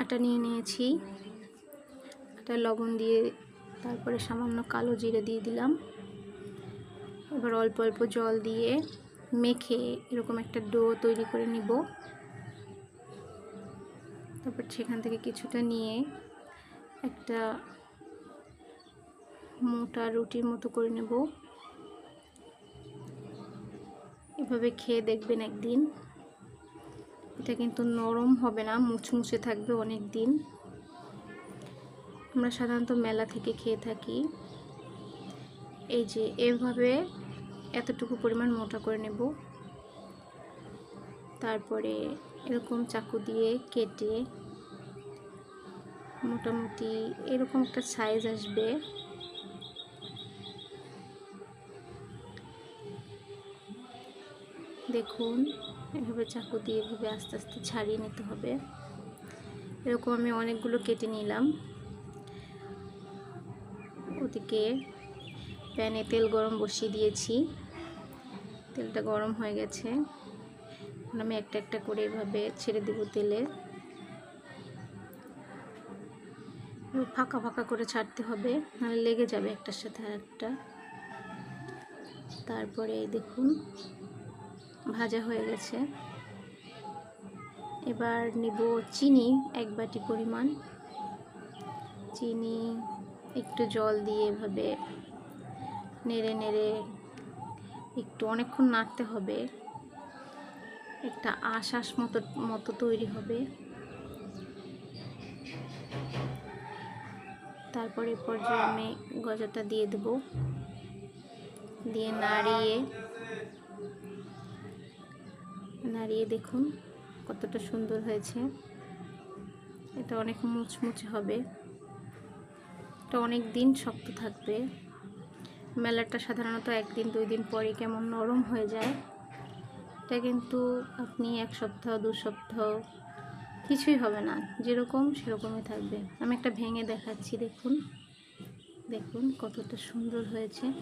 আটা নিয়ে নিয়েছি। আটা লবণ দিয়ে তারপরে সামান্য কালো জিরে দিয়ে দিলাম। এবার অল্প অল্প জল দিয়ে মেখে এরকম একটা ডো তৈরি করে নিব। তারপর সেখান থেকে কিছুটা নিয়ে একটা মোটা রুটির মতো করে নেব। এভাবে খেয়ে দেখবেন একদিন। এটা কিন্তু নরম হবে না মুচমুচে থাকবে অনেক দিন। আমরা সাধারণত মেলা থেকে খেয়ে থাকি। এই যে, এভাবে এতটুকু পরিমাণ মোটা করে নেব। তারপরে এরকম চাকু দিয়ে কেটে মোটামুটি এরকম একটা সাইজ আসবে। দেখুন, এভাবে চাকু দিয়ে এভাবে আস্তে আস্তে ছাড়িয়ে নিতে হবে। এরকম আমি অনেকগুলো কেটে নিলাম। ওদিকে প্যানে তেল গরম বসিয়ে দিয়েছি। তেলটা গরম হয়ে গেছে। আমি একটা একটা করে এভাবে ছেড়ে দেবো তেলে। ফাঁকা ফাঁকা করে ছাড়তে হবে, নাহলে লেগে যাবে একটার সাথে আর একটা তারপরে দেখুন ভাজা হয়ে গেছে। এবার নিব চিনি, এক বাটি পরিমাণ। চিনি একটু জল দিয়ে এভাবে নেড়ে নেড়ে একটু অনেকক্ষণ নাড়তে হবে। একটা আশ্বাস মতো মতো তৈরি হবে। তারপরে পর্যায়ে আমি গজাটা দিয়ে দেব। দিয়ে নাড়িয়ে নাড়িয়ে দেখুন কতটা সুন্দর হয়েছে। এটা অনেক মুচমুচে হবে। এটা অনেক দিন শক্ত থাকবে। মেলাটা সাধারণত একদিন, দুই দিন পরে কেমন নরম হয়ে যায়। এটা কিন্তু আপনি এক সপ্তাহ, দু সপ্তাহ কিছুই হবে না। যেরকম সেরকমই থাকবে। আমি একটা ভেঙে দেখাচ্ছি, দেখুন। দেখুন কতটা সুন্দর হয়েছে।